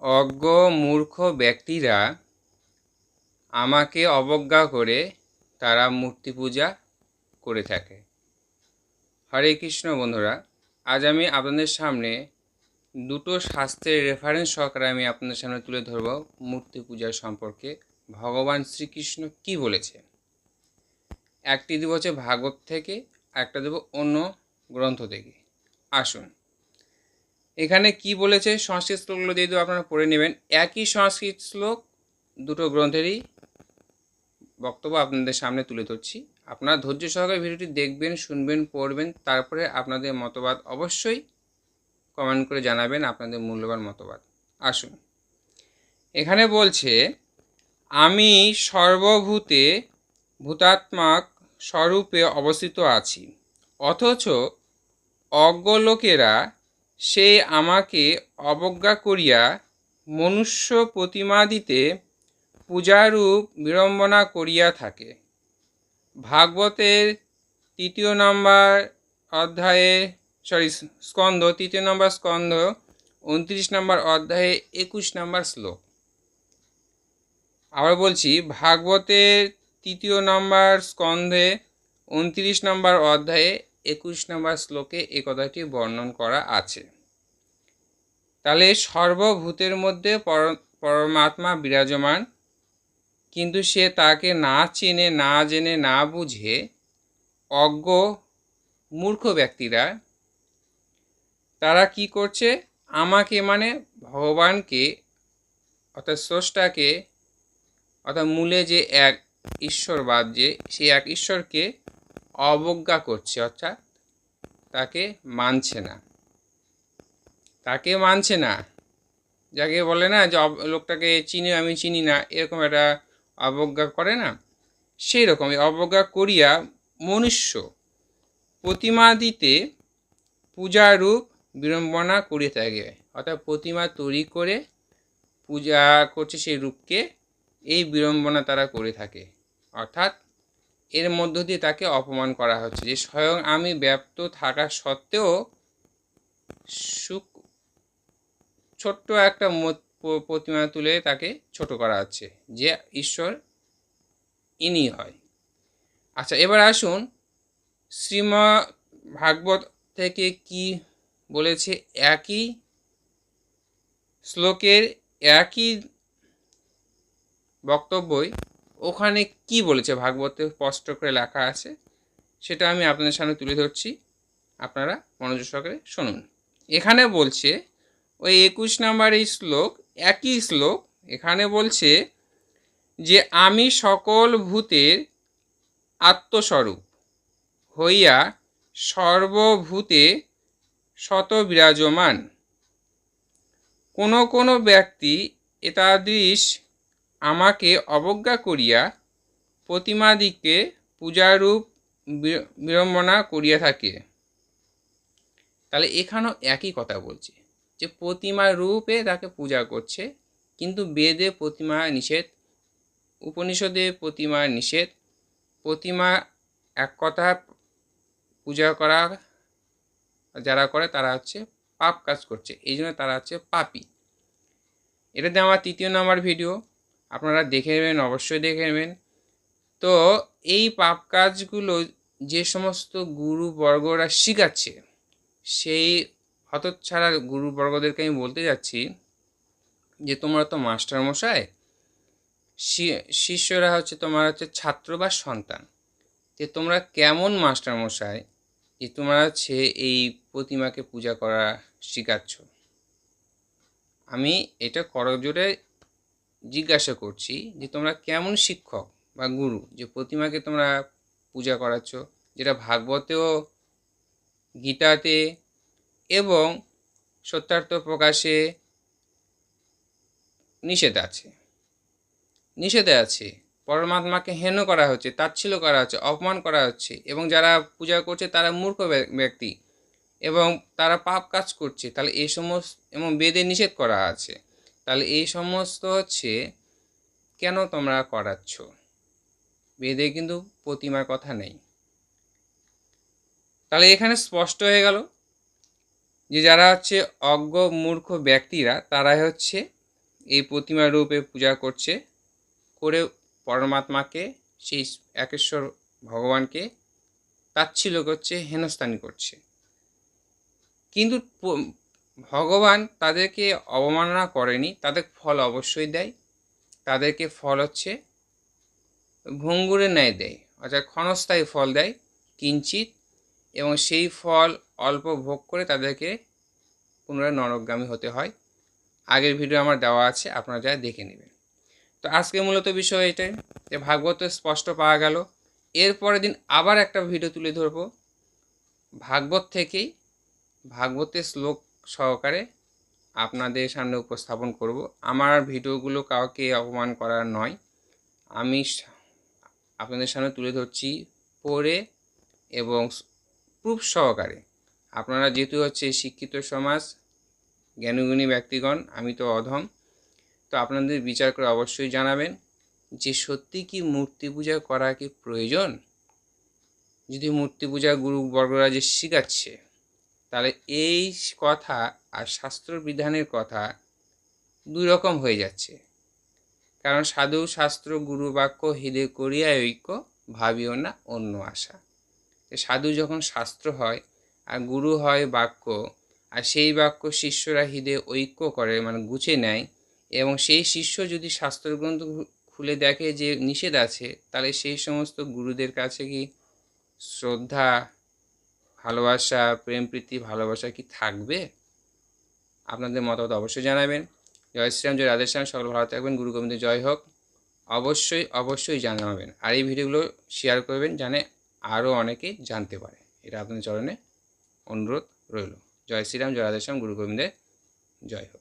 অজ্ঞ মূর্খ ব্যক্তিরা আমাকে অবজ্ঞা করে তারা মূর্তি পূজা করে থাকে। হরে কৃষ্ণ বন্ধুরা, আজ আমি আপনাদের সামনে দুটো শাস্ত্রের রেফারেন্স সহকারে আমি আপনাদের সামনে তুলে ধরব মূর্তি পূজা সম্পর্কে। ভগবান শ্রীকৃষ্ণ কি বলেছে একটি দেব হচ্ছে ভাগবত থেকে একটা দেব অন্য গ্রন্থ থেকে। আসুন। এখানে কি বলেছে? সংস্কৃত শ্লোকগুলো যেহেতু আপনারা পড়ে নেবেন, একই সংস্কৃত শ্লোক দুটো গ্রন্থেরই বক্তব্য আপনাদের সামনে তুলে ধরছি। আপনারা ধৈর্য সহকারে ভিডিওটি দেখবেন, শুনবেন, পড়বেন, তারপরে আপনাদের মতবাদ অবশ্যই কমেন্ট করে জানাবেন আপনাদের মূল্যবান মতবাদ। আসুন। এখানে বলছে, আমি সর্বভূতে ভূতাত্মাক স্বরূপে অবস্থিত আছি। অথচ অজ্ঞ লোকেরা সে আমাকে অবজ্ঞা করিয়া মনুষ্য প্রতিমাদিতে পূজারূপ বিড়ম্বনা করিয়া থাকে। ভাগবতের তৃতীয় নম্বর অধ্যায়ে সরি স্কন্ধ, তৃতীয় নম্বর স্কন্ধ, উনত্রিশ নম্বর অধ্যায়ে, একুশ নম্বর শ্লোক। আবার বলছি, ভাগবতের তৃতীয় নম্বর স্কন্ধে, উনত্রিশ নম্বর অধ্যায়ে, একুশ নম্বর শ্লোকে এ কথাটি বর্ণন করা আছে। তাহলে সর্বভূতের মধ্যে পরমাত্মা বিরাজমান। কিন্তু সে তাকে না চেনে, না জেনে, না বুঝে অজ্ঞ মূর্খ ব্যক্তিরা, তারা কি করছে? আমাকে মানে ভগবানকে অর্থাৎ স্রষ্টাকে অর্থাৎ মূলে যে এক ঈশ্বরবাদ, যে সেই এক ঈশ্বরকে অবজ্ঞা করছে, অর্থাৎ তাকে মানছে না। তাকে মানছে না। যাকে বলে না যে লোকটাকে চিনি আমি চিনি না, এরকম একটা অবজ্ঞা করে না? সেই রকম অবজ্ঞা করিয়া মনুষ্য প্রতিমা দিতে পূজারূপ বিড়ম্বনা করিয়ে থাকে। অর্থাৎ প্রতিমা তৈরি করে পূজা করছে সেই রূপকে, এই বিড়ম্বনা তারা করে থাকে। অর্থাৎ এর মধ্য দিয়ে তাকে অপমান করা হচ্ছে যে, স্বয়ং আমি ব্যপ্ত থাকা সত্ত্বেও সুখ ছোট্ট একটা প্রতিমা তুলে তাকে ছোট করা হচ্ছে, যে ঈশ্বর ইনি হয়। আচ্ছা এবার আসুন শ্রীম ভাগবত থেকে কি বলেছে? একই শ্লোকের একই বক্তব্যই ওখানে কি বলেছে? ভাগবতে স্পষ্ট করে লেখা আছে। সেটা আমি আপনাদের সামনে তুলে ধরছি। আপনারা মনোযোগ সহকারে শুনুন। এখানে বলছে ওই একুশ নাম্বার এই শ্লোক, একই শ্লোক, এখানে বলছে যে, আমি সকল ভূতের আত্মস্বরূপ হইয়া সর্বভূতে শত বিরাজমান কোনো কোনো ব্যক্তি এতাদৃশ আমাকে অবজ্ঞা করিয়া প্রতিমাদিকে পূজারূপ বিড়ম্বনা করিয়া থাকে। তাহলে এখানেও একই কথা বলছে। যে প্রতিমা রূপে তাকে পূজা করছে, কিন্তু বেদে প্রতিমা নিষেধ, উপনিষদে প্রতিমা নিষেধ, প্রতিমা এক কথা পূজা করা, যারা করে তারা হচ্ছে পাপ কাজ করছে, এই জন্য তারা হচ্ছে পাপি। এটাতে আমার তৃতীয় নম্বর ভিডিও, আপনারা দেখে নেবেন, অবশ্যই দেখে নেবেন। তো এই পাপ কাজগুলো যে সমস্ত গুরুবর্গরা শিখাচ্ছে, সেই হতচ্ছাড়া গুরুবর্গদেরকে আমি বলতে যাচ্ছি যে তোমরা তো মাস্টার মশাই শিষ্যরা হচ্ছে তোমার হচ্ছে ছাত্র বা সন্তান। যে তোমরা কেমন মাস্টার মশাই যে তোমরা হচ্ছে এই প্রতিমাকে পূজা করা শিখাচ্ছ। আমি এটা করজোরে জিজ্ঞাসা করছি যে তোমরা কেমন শিক্ষক বা গুরু যে প্রতিমাকে তোমরা পূজা করাচ্ছ? যেটা ভাগবতেও গীতাতে এবং সত্যার্থ প্রকাশে নিষেধ আছে। নিষেধে আছে। পরমাত্মাকে হেন করা হচ্ছে, তাচ্ছিল্য করা হচ্ছে, অপমান করা হচ্ছে এবং যারা পূজা করছে তারা মূর্খ ব্যক্তি এবং তারা পাপ কাজ করছে। তাহলে এই সমস্ত এবং বেদে নিষেধ করা আছে। তাহলে এই সমস্ত হচ্ছে কেন তোমরা করাচ্ছ? বেদে কিন্তু প্রতিমার কথা নেই। তাহলে এখানে স্পষ্ট হয়ে গেল যে যারা হচ্ছে অজ্ঞ মূর্খ ব্যক্তিরা, তারাই হচ্ছে এই প্রতিমা রূপে পূজা করছে করে পরমাত্মাকে, সেই একেশ্বর ভগবানকে তাচ্ছিল্য করছে, হেনস্থানি করছে। কিন্তু ভগবান তাদেরকে অবমাননা করেনি, তাদের ফল অবশ্যই দেয়। তাদেরকে ফল হচ্ছে ভঙ্গুরের ন্যায় দেয়, অর্থাৎ ক্ষণস্থায়ী ফল দেয় কিঞ্চিত এবং সেই ফল অল্প ভোগ করে তাদেরকে পুনরায় নরকগামী হতে হয়। আগের ভিডিও আমার দেওয়া আছে, আপনারা যা দেখে নেবেন। তো আজকে মূলত বিষয় এটাই যে ভাগবত স্পষ্ট পাওয়া গেল। এরপরের দিন আবার একটা ভিডিও তুলে ধরবো। ভাগবত থেকেই ভাগবতের শ্লোক সহকারে আপনাদের সামনে উপস্থাপন করব। আমার ভিডিওগুলো কাউকে অপমান করার নয়। আমি আপনাদের সামনে তুলে ধরছি, পড়ে এবং প্রুফ সহকারে। আপনারা যেহেতু হচ্ছে শিক্ষিত সমাজ, জ্ঞানীগুণী ব্যক্তিগণ, আমি তো অধম, তো আপনাদের বিচার করে অবশ্যই জানাবেন যে সত্যি কি মূর্তি পূজা করা কি প্রয়োজন? যদি মূর্তি পূজা গুরু বর্গরা যে শিখাচ্ছে, তাহলে এই কথা আর শাস্ত্র বিধানের কথা দুই রকম হয়ে যাচ্ছে। কারণ সাধু, শাস্ত্র গুরু বাক্য হৃদয় করিয়া ঐক্য, ভাবিও না অন্য আশা। সাধু যখন শাস্ত্র হয় আর গুরু হয় বাক্য, আর সেই বাক্য শিষ্যরা হৃদয়ে ঐক্য করে মানে গুছে নেয় এবং সেই শিষ্য যদি শাস্ত্রগ্রন্থ খুলে দেখে যে নিষেধ আছে, তাহলে সেই সমস্ত গুরুদের কাছে কি শ্রদ্ধা, ভালোবাসা, প্রেম, প্রীতি, ভালোবাসা কি থাকবে? আপনাদের মতামত অবশ্যই জানাবেন। জয় শ্রীরাম, জয় রাধেশ্যাম সকল ভালো থাকবেন, গুরু গোবিন্দ জয় হোক। অবশ্যই অবশ্যই জানাবেন। আর এই ভিডিওগুলো শেয়ার করবেন, জানে আরও অনেকে জানতে পারে। এটা আপনাদের চরণে অনুরোধ রইল। জয় শ্রীরাম, জয় রাধেশ্যাম, গুরু গোবিন্দের জয় হোক।